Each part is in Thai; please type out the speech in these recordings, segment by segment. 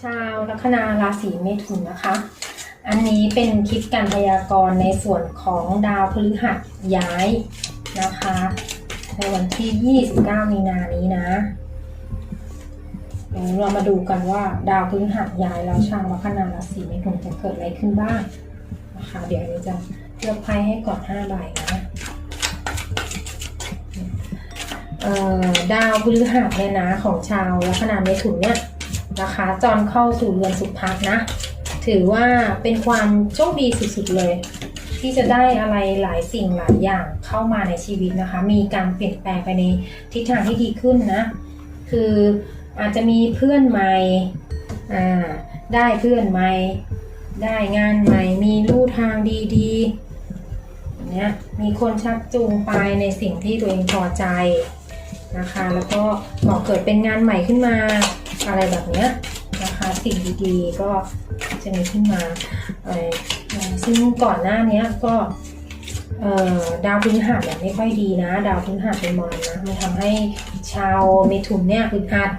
ชาวลัคนาราศีเมถุนนะคะ อันนี้เป็นคลิปการพยากรณ์ในส่วนของดาวพฤหัสย้ายนะคะ ในวันที่ 29 มีนานี้นะเรามาดูกันว่าดาวพฤหัสย้ายแล้วชาวลัคนาราศีเมถุนจะเกิดอะไรขึ้นบ้างนะคะ เดี๋ยวเราจะเลือกไพ่ให้ก่อน5ใบนะเอ่อดาวพฤหัสเนี่ยนะของชาวลัคนาเมถุนเนี่ย นะคะ จอนเข้าสู่เรือนสุภาพนะ ถือว่าเป็นความโชคดีสุดๆเลย ที่จะได้อะไรหลายสิ่งหลายอย่างเข้ามาในชีวิตนะคะ มีการเปลี่ยนแปลงไปในทิศทางที่ดีขึ้นนะ คืออาจจะมีเพื่อนใหม่อ่าได้เพื่อนใหม่ ได้งานใหม่ มีลู่ทางดีๆเนี่ยมีคนชักจูงไปในสิ่งที่ตัวเองพอใจนะคะ แล้วก็บอกเกิดเป็นงานใหม่ขึ้นมา อะไรแบบเนี้ยนะคะสิ่งดีๆก็จะมีขึ้นมาซึ่งก่อนหน้านี้ก็ดาวพฤหัสเนี่ยไม่ค่อยดีนะ ดาวพฤหัสเป็นมรณะมันทำให้ชาวเมถุนเนี่ยอึดอัด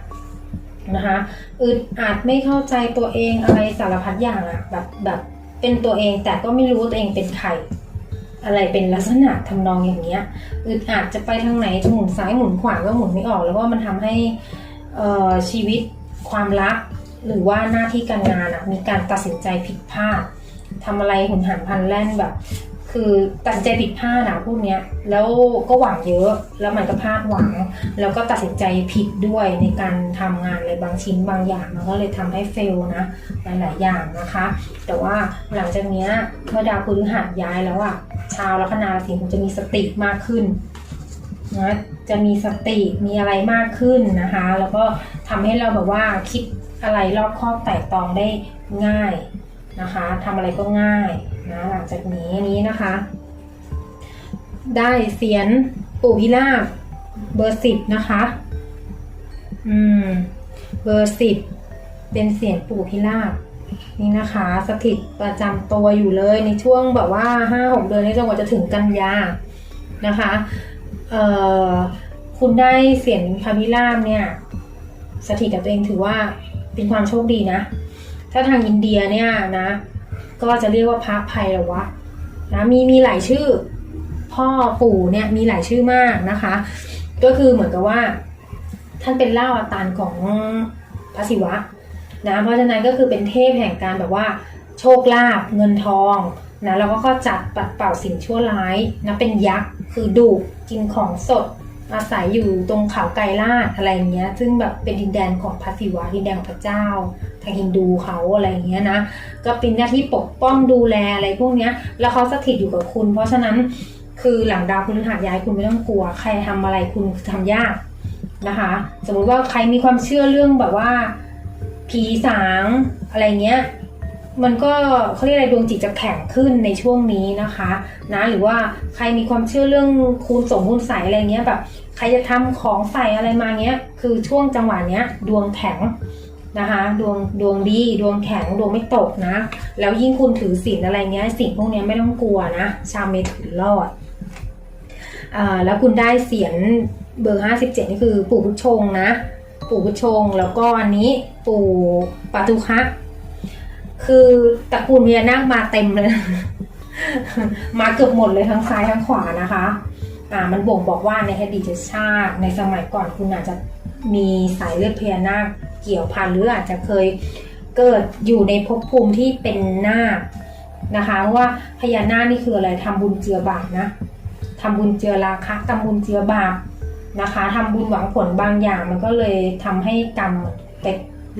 นะคะอึดอัดไม่เข้าใจตัวเองอะไรสารพัดอย่างอะแบบแบบเป็นตัวเองแต่ก็ไม่รู้ตัวเองเป็นใครอะไรเป็นลักษณะทำนองอย่างเงี้ยอึดอัดจะไปทางไหนจะหมุนซ้ายหมุนขวาก็หมุนไม่ออก แล้วก็มันทำให้ชีวิต ความรัก หรือว่าหน้าที่การงานอะมีการตัดสินใจผิดพลาดทำอะไรหุนหันพันแล่นแบบ คือตัดสินใจผิดพลาดอะพวกเนี้ยแล้วก็หวังเยอะแล้วมันก็พลาดหวัง แล้วก็ตัดสินใจผิดด้วยในการทำงานอะไรบางชิ้นบางอย่างมันก็เลยทำให้เฟลนะหลายๆอย่างนะคะ แต่ว่าหลังจากเนี้ยเมื่อดาวพฤหัสย้ายแล้วอะชาวลัคนาราศีคงจะมีสติมากขึ้น นะจะมีสติมีอะไรมากขึ้นนะคะ แล้วก็ทำให้เราแบบว่าคิดอะไรรอบครอบไต่ตองได้ง่ายนะคะทำอะไรก็ง่ายนะหลังจากนี้นี้นะคะ ได้เสียนปู่พิราบเบอร์สิบนะคะอืมเบอร์สิบเป็นเสียนปู่พิราบนี่นะคะ สถิตประจำตัวอยู่เลยในช่วงแบบว่าห้าหกเดือนนี้จนกว่าจะถึงกันยานะคะ คุณได้เสียงพระพิราบเนี่ยสถิตกับตัวเองถือว่าเป็นความโชคดีนะ ถ้าทางอินเดียเนี่ยนะ ก็จะเรียกว่าพระไพรวะนะมีมีหลายชื่อ พ่อปู่เนี่ยมีหลายชื่อมากนะคะ ก็คือเหมือนกับว่า ท่านเป็นเล่าอาตารของพระศิวะนะเพราะฉะนั้นก็คือเป็นเทพแห่งการแบบว่า โชคลาภเงินทอง นะแล้วก็จัดปัดเป่าสิ่งชั่วร้ายนะเป็นยักษ์คือดุกินของสด อาศัยอยู่ตรงเขาไกรลาดอะไรอย่างเงี้ย ซึ่งแบบเป็นดินแดนของพระศิวะดินแดนของพระเจ้าทางฮินดูเขาอะไรอย่างเงี้ยนะก็เป็นหน้าที่ปกป้องดูแลอะไรพวกเนี้ย แล้วเขาสถิตอยู่กับคุณ เพราะฉะนั้นคือหลังดาวพฤหัสย้ายคุณไม่ต้องกลัว ใครทำอะไรคุณทำยากนะคะ สมมุติว่าใครมีความเชื่อเรื่องแบบว่าผีสางอะไรเงี้ย มันก็เขาเรียกอะไรดวงจิตจะแข็งขึ้นในช่วงนี้นะคะนะหรือว่าใครมีความเชื่อเรื่องคูณสงคูณใสอะไรเงี้ยแบบใครจะทำของใส่อะไรมาเงี้ยคือช่วงจังหวะเนี้ยดวงแข็งนะคะดวงดวงดีดวงแข็งดวงไม่ตกนะ แล้วยิ่งคุณถือศีลอะไรเงี้ยสิ่งพวกเนี้ยไม่ต้องกลัวนะ ชาวเมถุนรอดอ่าแล้วคุณได้เสียงเบอร์ 57 นี่คือปู่พุชงนะ ปู่พุชงแล้วก็อันนี้ปู่ปาตุคะ คือตระกูลพญานาคมาเต็มเลย มาเกือบหมดเลยทั้งซ้ายทั้งขวานะคะอ่ามันบ่งบอกว่าในอดีตชาติในสมัยก่อนคุณอาจจะมีสายเลือดพญานาคเกี่ยวพันหรืออาจจะเคยเกิดอยู่ในภพภูมิที่เป็นนาคนะคะว่าพญานาคนี่คืออะไรทำบุญเจือบาปนะทำบุญเจือราคะทำบุญเจือบาปนะคะทำบุญหวังผลบางอย่างมันก็เลยทำให้กรรมไป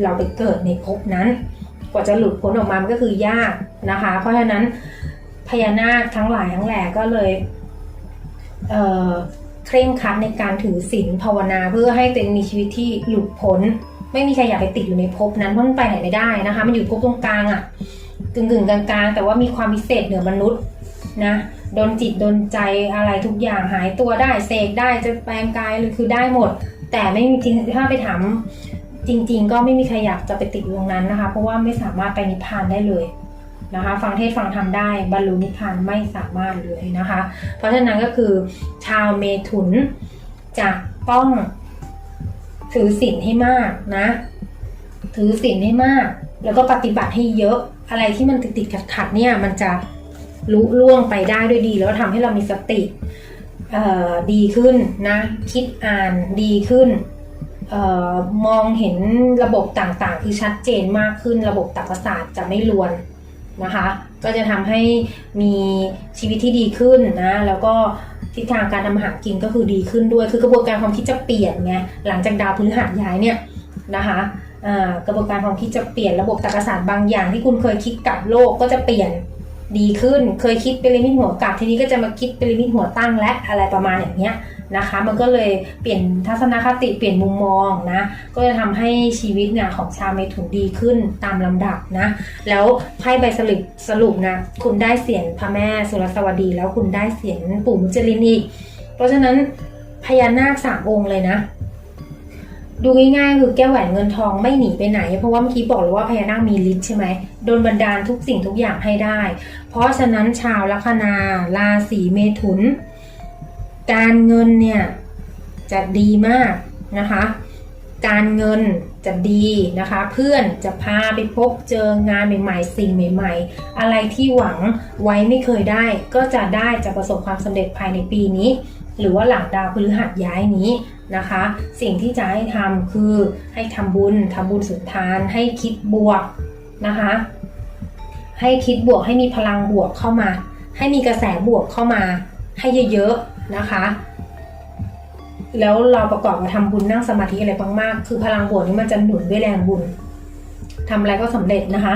เราไปเกิดในภพนั้น ว่าจะหลุดพ้นออกมามันก็คือยากนะคะ เพราะฉะนั้นพญานาคทั้งหลายทั้งแหล่ก็เลยเเคร่งครัดในการถือศีลภาวนาเพื่อให้ตัวเองมีชีวิตที่หลุดพ้น ไม่มีใครอยากไปติดอยู่ในภพนั้นเพราะมันไปไหนไม่ได้นะคะ มันอยู่ภพตรงกลางอะ่ะกึ่งกึ่งกลางๆ แต่ว่ามีความพิเศษเหนือมนุษย์นะโดนจิตโดนใจอะไรทุกอย่างหายตัวได้เสกได้จะแปลงกายหรือคือได้หมด แต่ไม่มีจริงถ้าไปถาม จริง ๆ ก็ไม่มีใครอยากจะไปติดอยู่ตรงนั้นนะคะ เพราะว่าไม่สามารถไปนิพพานได้เลยนะคะ ฟังเทศฟังธรรมได้บรรลุนิพพานไม่สามารถเลยนะคะ เพราะฉะนั้นก็คือชาวเมถุนจะต้องถือศีลให้มากนะ ถือศีลให้มาก แล้วก็ปฏิบัติให้เยอะอะไรที่มันติดติดขัดขัดๆเนี่ยมันจะลุล่วงไปได้ด้วยดี แล้วทำให้เรามีสติดีขึ้นนะ คิดอ่านดีขึ้น มองเห็นระบบต่างๆคือชัดเจนมากขึ้น ระบบตับประสาทจะไม่ลวนนะคะ ก็จะทำให้มีชีวิตที่ดีขึ้นนะ แล้วก็ทิศทางการทำอาหารกินก็คือดีขึ้นด้วย คือกระบวนการความคิดจะเปลี่ยนไง หลังจากดาวพฤหัสย้ายเนี่ยนะคะกระบวนการความคิดจะเปลี่ยนระบบตับประสาทบางอย่างที่คุณเคยคิดกับโลกก็จะเปลี่ยนดีขึ้น เคยคิดเป็นลิมิตหัวกลับทีนี้ก็จะมาคิดเป็นลิมิตหัวตั้งและอะไรประมาณอย่างเนี้ย นะคะ มันก็เลยเปลี่ยนทัศนคติเปลี่ยนมุมมองนะ ก็จะทำให้ชีวิตเนี่ยของชาวเมถุนดีขึ้นตามลำดับนะ แล้วไพ่ใบสรุปสรุปนะ คุณได้เสียงพระแม่สุรสวดี แล้วคุณได้เสียงปู่มุจลินอีก เพราะฉะนั้นพญานาคสามองค์เลยนะดูง่ายๆคือแก้วแหวนเงินทองไม่หนีไปไหน เพราะว่าเมื่อกี้บอกเลยว่าพญานาคมีฤทธิ์ใช่ไหมโดนบันดาลทุกสิ่งทุกอย่างให้ได้ เพราะฉะนั้นชาวลัคนาราศีเมถุน การเงินเนี่ยจะดีมากนะคะ การเงินจะดีนะคะ เพื่อนจะพาไปพบเจองานใหม่ๆ สิ่งใหม่ ๆ อะไรที่หวังไว้ไม่เคยได้ ก็จะได้จะประสบความสำเร็จภายในปีนี้ หรือว่าหลังดาวพฤหัสย้ายนี้นะคะ สิ่งที่จะให้ทำคือให้ทำบุญทำบุญสุนทาน ให้คิดบวกนะคะ ให้คิดบวกให้มีพลังบวกเข้ามา ให้มีกระแสบวกเข้ามา ให้เยอะๆ นะคะ แล้วเราประกอบกับทำบุญนั่งสมาธิอะไรมากๆ คือพลังบวกนี้มันจะหนุนด้วยแรงบุญทำอะไรก็สำเร็จนะคะ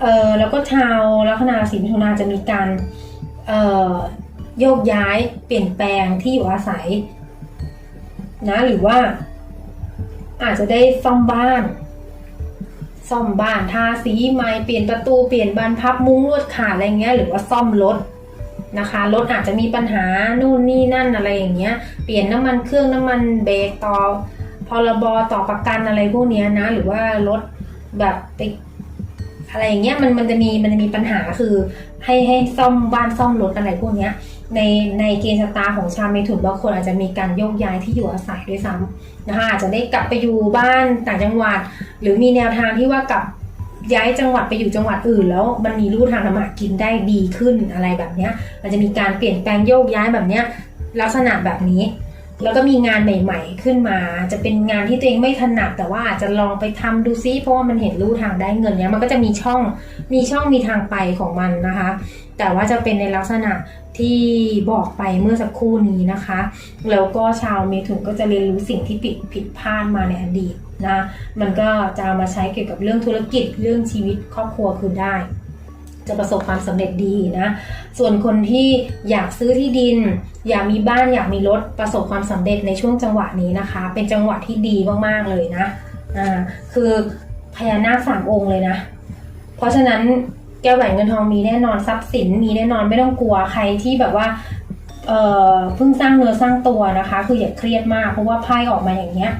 เอ่อแล้วก็ชาวลัคนาศีมิถุนาจะมีการ เอ่อโยกย้ายเปลี่ยนแปลงที่อยู่อาศัยนะหรือว่า อาจจะได้ซ่อมบ้าน ซ่อมบ้านทาสีไม้เปลี่ยนประตูเปลี่ยนบานพับมุ้งลวดขาดอะไรเงี้ยหรือว่าซ่อมรถ นะคะรถอาจจะมีปัญหานู่นนี่นั่นอะไรอย่างเงี้ยเปลี่ยนน้ำมันเครื่องน้ำมันเบรกต่อพรบต่อประกันอะไรพวกเนี้ยนะ หรือว่ารถแบบไปอะไรอย่างเงี้ยมันมันจะมีมันจะมีปัญหาคือให้ให้ซ่อมบ้านซ่อมรถอะไรพวกเนี้ยในในเกณฑ์ชะตาของชาวเมถุนบางคนอาจจะมีการโยกย้ายที่อยู่อาศัยด้วยซ้ำนะคะอาจจะได้กลับไปอยู่บ้านต่างจังหวัด หรือมีแนวทางที่ว่ากลับ ย้ายจังหวัดไปอยู่จังหวัดอื่น แล้วมันมีรูทางทำมาหากินได้ดีขึ้นอะไรแบบเนี้ย มันจะมีการเปลี่ยนแปลงโยกย้ายแบบเนี้ยลักษณะแบบนี้ แล้วก็มีงานใหม่ ๆ ขึ้นมา จะเป็นงานที่ตัวเองไม่ถนัดแต่ว่าอาจจะลองไปทำดูซิเพราะว่ามันเห็นรูทางได้เงินเนี้ยมันก็จะมีช่องมีช่องมีทางไปของมันนะคะ แต่ว่าจะเป็นในลักษณะที่บอกไปเมื่อสักครู่นี้นะคะ แล้วก็ชาวเมถุนก็จะเรียนรู้สิ่งที่ผิดผิดพลาดมาในอดีต นะ มันก็จะเอามาใช้เกี่ยวกับเรื่องธุรกิจเรื่องชีวิตครอบครัวคือได้ จะประสบความสำเร็จดีนะ ส่วนคนที่อยากซื้อที่ดิน อยากมีบ้านอยากมีรถประสบความสำเร็จในช่วงจังหวะนี้นะคะ เป็นจังหวะที่ดีมากๆเลยนะอ่าคือพญานาคสามองค์เลยนะ เพราะฉะนั้นแก้วแหวนเงินทองมีแน่นอนทรัพย์สินมีแน่นอนไม่ต้องกลัวใครที่แบบว่าเอ่อเพิ่งสร้างเนื้อสร้างตัวนะคะ คืออย่าเครียดมากเพราะว่าไพ่ออกมาอย่างเงี้ย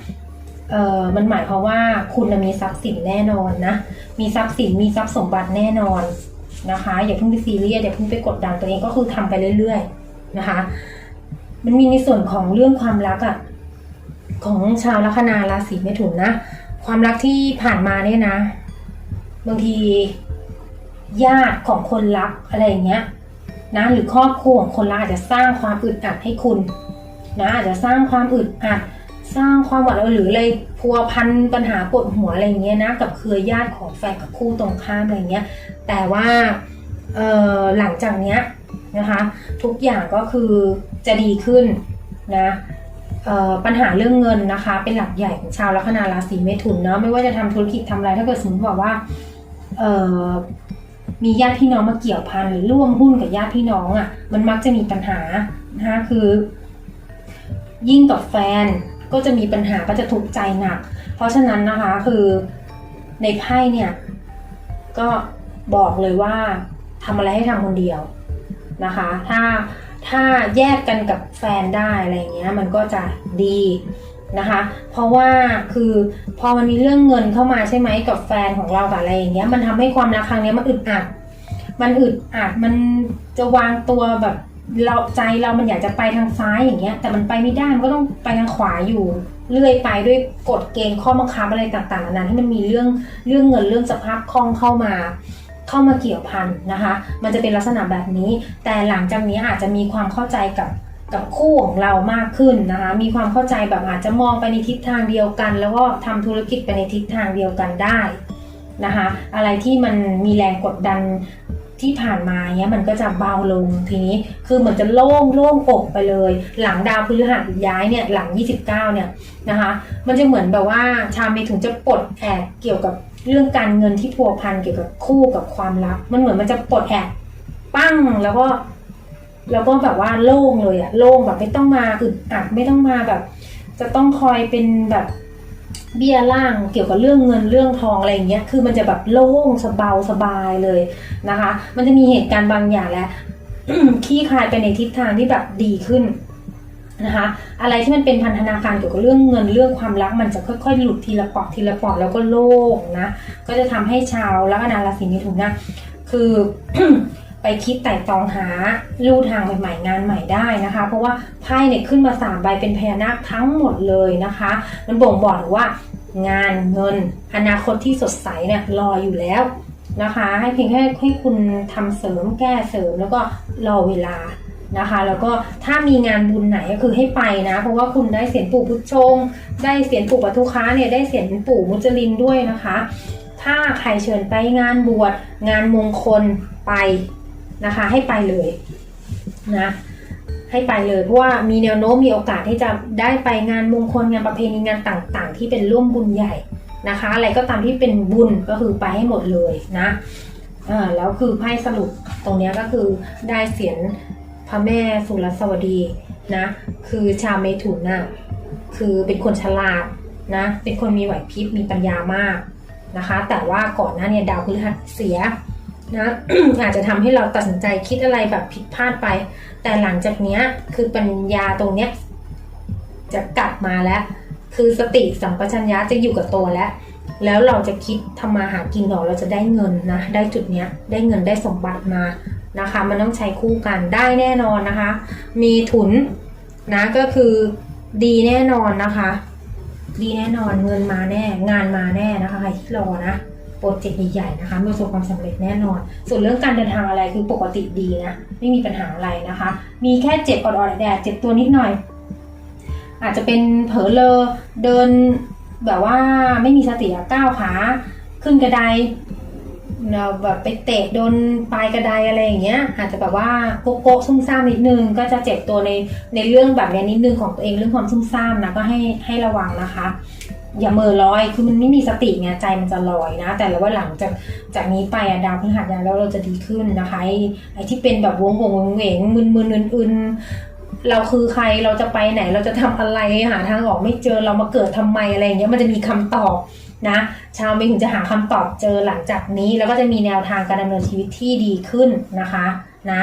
เอ่อมันหมายความว่าคุณมีทรัพย์สินแน่นอนนะ มีทรัพย์สิน มีทรัพย์สมบัติแน่นอนนะคะ อย่าเพิ่งไปซีเรียส อย่าเพิ่งไปกดดันตัวเองก็คือทำไปเรื่อยๆนะคะ มันมีในส่วนของเรื่องความรักอะของชาวลัคนาราศีเมถุนนะ ความรักที่ผ่านมาเนี่ยนะ บางทีญาติของคนรักอะไรเงี้ยนะหรือครอบครัวของคนรักอาจจะสร้างความอึดอัดให้คุณนะอาจจะสร้างความอึดอัด สร้างความหวาดระแวงหรืออะไรพัวพันปัญหาปวดหัวอะไรเงี้ยนะกับเครือญาติของแฟนกับคู่ตรงข้ามอะไรเงี้ย แต่ว่าเออหลังจากเนี้ยนะคะทุกอย่างก็คือจะดีขึ้นนะปัญหาเรื่องเงินนะคะ เป็นหลักใหญ่ของชาวลัคนาราศีเมถุนเนาะไม่ว่าจะทำธุรกิจทำอะไรถ้าเกิดสมมติบอกว่ามีญาติพี่น้องมาเกี่ยวพันหรือร่วมหุ้นกับญาติพี่น้องอะ่ะมันมักจะมีปัญหานะคะคือ ยิ่งกับแฟน ก็จะมีปัญหาก็จะทุกข์ใจหนัก เพราะฉะนั้นนะคะคือในไพ่เนี่ยก็บอกเลยว่าทำอะไรให้ทำคนเดียวนะคะ ถ้าถ้าแยกกันกับแฟนได้อะไรเงี้ยมันก็จะดีนะคะ เพราะว่าคือพอมันมีเรื่องเงินเข้ามาใช่ไหมกับแฟนของเรากับอะไรอย่างเงี้ยมันทำให้ความรักครั้งนี้มันอึดอัด มันอึดอัดมันจะวางตัวแบบ เราใจเรามันอยากจะไปทางซ้ายอย่างเงี้ย แต่มันไปไม่ได้มันก็ต้องไปทางขวาอยู่ เรื่อยไปด้วยกฎเกณฑ์ข้อบังคับอะไรต่างๆนานาที่มันมีเรื่องเรื่องเงินเรื่องสภาพคล่องเข้ามาเข้ามาเกี่ยวพันนะคะ มันจะเป็นลักษณะแบบนี้ แต่หลังจากนี้อาจจะมีความเข้าใจกับกับคู่ของเรามากขึ้นนะคะ มีความเข้าใจแบบอาจจะมองไปในทิศทางเดียวกัน แล้วก็ทำธุรกิจไปในทิศทางเดียวกันได้นะคะ อะไรที่มันมีแรงกดดัน ที่ผ่านมาเนี้ยมันก็จะเบาลงทีนี้คือเหมือนจะโล่งโล่งอกไปเลย หลังดาวพฤหัสย้ายเนี่ยหลัง 29 เนี่ยนะคะ มันจะเหมือนแบบว่าชาวเมถุนจะปลดแอกเกี่ยวกับเรื่องการเงินที่พัวพันเกี่ยวกับคู่กับความรัก มันเหมือนมันจะปลดแอกปั้งแล้วก็ แล้วก็แบบว่าโล่งเลยอะโล่งแบบไม่ต้องมาอึดอัดไม่ต้องมาแบบ จะต้องคอยเป็นแบบ เบี้ยล่างเกี่ยวกับเรื่องเงินเรื่องทองอะไรอย่างเงี้ยคือมันจะแบบโล่งสบายสบายเลยนะคะ มันจะมีเหตุการณ์บางอย่างแล้วขี้คลายไปในทิศทางที่แบบดีขึ้นนะคะ อะไรที่มันเป็นพันธนาการเกี่ยวกับเรื่องเงินเรื่องความรักมันจะค่อยๆ หลุดทีละปอดทีละปอดแล้วก็โล่งนะ ก็จะทำให้ชาวลัคนาราศีมิถุนนะคือ ไปคิดไต่ตองหาลู่ทางใหม่ๆงานใหม่ได้นะคะ เพราะว่าไพ่เนี่ยขึ้นมาสามใบเป็นพญานาคทั้งหมดเลยนะคะ มันบ่งบอกถึงว่างานเงิน อนาคตที่สดใสเนี่ยรออยู่แล้วนะคะ ให้เพียงแค่ให้คุณทำเสริมแก้เสริมแล้วก็รอเวลานะคะ แล้วก็ถ้ามีงานบุญไหนก็คือให้ไปนะ เพราะว่าคุณได้เสียงปู่พุทธชง ได้เสียงปู่ปทุค้าเนี่ยได้เสียงปู่มุจลินด้วยนะคะ ถ้าใครเชิญไปงานบวชงานมงคลไป นะคะ ให้ไปเลยนะให้ไปเลยเพราะว่ามีแนวโน้มมีโอกาสที่จะได้ไปงานมงคลงานประเพณีงานต่างๆ ที่เป็นร่วมบุญใหญ่นะคะ อะไรก็ตามที่เป็นบุญก็คือไปให้หมดเลยนะอ่าแล้วคือไพ่สรุปตรงนี้ก็คือได้เสียงพระแม่สุรสวดีนะคือชาวเมถุนน่ะคือเป็นคนฉลาดนะเป็นคนมีไหวพริบมีปัญญามากนะคะ แต่ว่าก่อนหน้าเนี่ยดาวพฤหัสเสีย นะอาจจะทำให้เราตัดสินใจคิดอะไรแบบผิดพลาดไป แต่หลังจากเนี้ยคือปัญญาตรงเนี้ยจะกลับมาแล้ว คือสติสัมปชัญญะจะอยู่กับตัวแล้ว แล้วเราจะคิดทำมาหากินหรอเราจะได้เงินนะ ได้จุดเนี้ย ได้เงินได้สมบัติมานะคะ มันต้องใช้คู่กันได้แน่นอนนะคะ มีทุนนะก็คือดีแน่นอนนะคะ ดีแน่นอนเงินมาแน่ งานมาแน่นะคะใครที่รอนะ โปรเจกต์ใหญ่ๆนะคะประสบความสำเร็จแน่นอน ส่วนเรื่องการเดินทางอะไรคือปกติดีนะ ไม่มีปัญหาอะไรนะคะ มีแค่เจ็บออดๆแดดเจ็บตัวนิดหน่อย อาจจะเป็นเผลอเลอเดินแบบว่าไม่มีสติก้าวขาขึ้นกระไดเราแบบไปเตะโดนปลายกระไดอะไรอย่างเงี้ย อาจจะแบบว่าโกโก้ซุ่มซ่ามนิดนึง ก็จะเจ็บตัวในในเรื่องแบบนี้นิดนึงของตัวเองเรื่องความซุ่มซ่ามนะก็ให้ให้ระวังนะคะ อย่าเม่อลอยคือมันไม่มีสติไงใจมันจะลอยนะ แต่แล้วว่าหลังจากจากนี้ไปดาวพฤหัสย้ายแล้วเราจะดีขึ้นนะคะไอ้ไอที่เป็นแบบวงวงวงเหวงมึนมึนอื่นๆเราคือใครเราจะไปไหนเราจะทำอะไรหาทางออกไม่เจอเรามาเกิดทำไมอะไรอย่างเงี้ยมันจะมีคำตอบนะ ชาวเมถุนจะหาคำตอบเจอหลังจากนี้ แล้วก็จะมีแนวทางการดำเนินชีวิตที่ดีขึ้นนะคะ นะ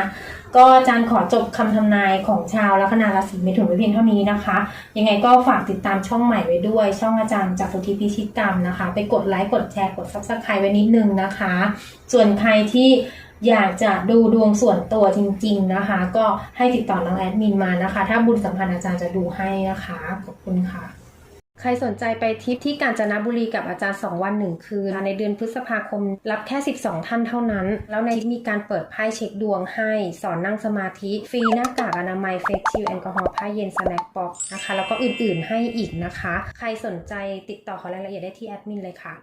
ก็อาจารย์ขอจบคำทำนายของชาวลัคนาราศีเมถุนไว้เพียงเท่านี้นะคะ ยังไงก็ฝากติดตามช่องใหม่ไว้ด้วย ช่องอาจารย์จากสุธิพิชิตกรรมนะคะ ไปกดไลค์กดแชร์กดซับสไครต์ไว้นิดนึงนะคะ ส่วนใครที่อยากจะดูดวงส่วนตัวจริง ๆนะคะ ก็ให้ติดต่อน้องแอดมินมานะคะ ถ้าบุญสัมพันธ์อาจารย์จะดูให้นะคะขอบคุณค่ะ ใครสนใจไปทริปที่กาญจนบุรีกับอาจารย์ 2 วัน 1 คืน ในเดือนพฤษภาคมรับแค่ 12 ท่านเท่านั้น แล้วในทริปมีการเปิดไพ่เช็คดวงให้ สอนนั่งสมาธิ ฟรีหน้ากากอนามัยเฟสชิลแอลกอฮอล์ผ้าเย็นสแน็คบ็อกนะคะ แล้วก็อื่นๆให้อีกนะคะ ใครสนใจติดต่อขอรายละเอียดได้ที่แอดมินเลยค่ะ